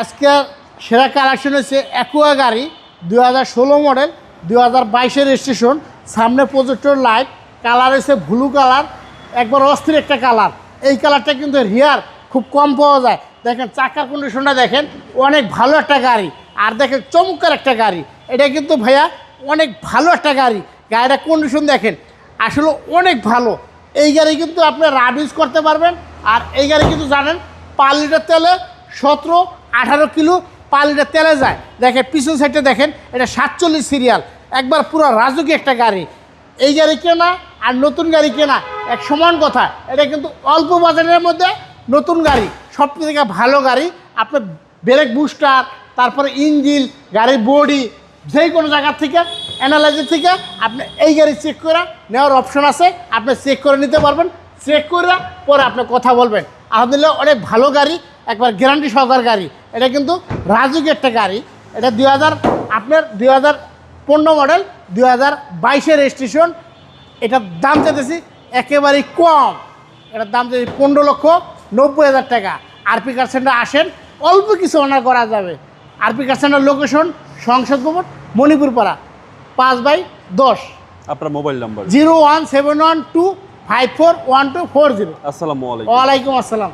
আজকে সেরা কালেকশন হচ্ছে অ্যাকুয়া গাড়ি, দুই হাজার ষোলো মডেল দুই হাজার বাইশের রেজিস্ট্রেশন সামনে প্রজেক্টর লাইট কালার হচ্ছে ব্লু কালার একবার অস্থির একটা কালার এই কালারটা কিন্তু রিয়ার খুব কম পাওয়া যায়। দেখেন, চাকার কন্ডিশনটা দেখেন, অনেক ভালো একটা গাড়ি। আর দেখেন, চমৎকার একটা গাড়ি। এটা কিন্তু ভাইয়া অনেক ভালো একটা গাড়ি। গাড়িটা কন্ডিশন দেখেন, আসলে অনেক ভালো। এই গাড়ি কিন্তু আপনি রাব ইউজ করতে পারবেন। আর এই গাড়ি কিন্তু জানেন, পার লিটার তেলে সতেরো আঠারো কিলো পার লিটার তেলে যায়। দেখেন, পিছন সাইডে দেখেন, এটা সাতচল্লিশ সিরিয়াল একবার পুরো রাজুকি একটা গাড়ি। এই গাড়ি কেনা আর নতুন গাড়ি কেনা এক সমান কথা। এটা কিন্তু অল্প বাজারের মধ্যে নতুন গাড়ি। সব থেকে ভালো গাড়ি, আপনার ব্রেক বুস্টার তারপরে ইঞ্জিন গাড়ির বডি যে কোনো জায়গার থেকে অ্যানালাইজার থেকে আপনি এই গাড়ি চেক করে নেওয়ার অপশন আছে। আপনি চেক করে নিতে পারবেন। চেক করে পরে আপনি কথা বলবেন। আলহামদুলিল্লাহ, অনেক ভালো গাড়ি, একবার গ্যারান্টি সহকার গাড়ি। এটা কিন্তু রাজুকি একটা গাড়ি। এটা দুই হাজার আপনার দুই হাজার পনেরো মডেল দুই হাজার বাইশের রেজিস্ট্রেশন এটার দাম চাইতেছি একেবারেই কম। এটার দাম চাইছি পনেরো লক্ষ নব্বই হাজার টাকা। আরপি কার সেন্টার আসেন অল্প কিছু অনার করা যাবে। আরপি কার সেন্টার লোকেশন সংসদ ভবন মণিপুর পাড়া পাঁচ বাই দশ। আপনার mobile number zero one seven one two five four one two four zero. আসসালামু আলাইকুম। ওয়ালাইকুম আসসালাম।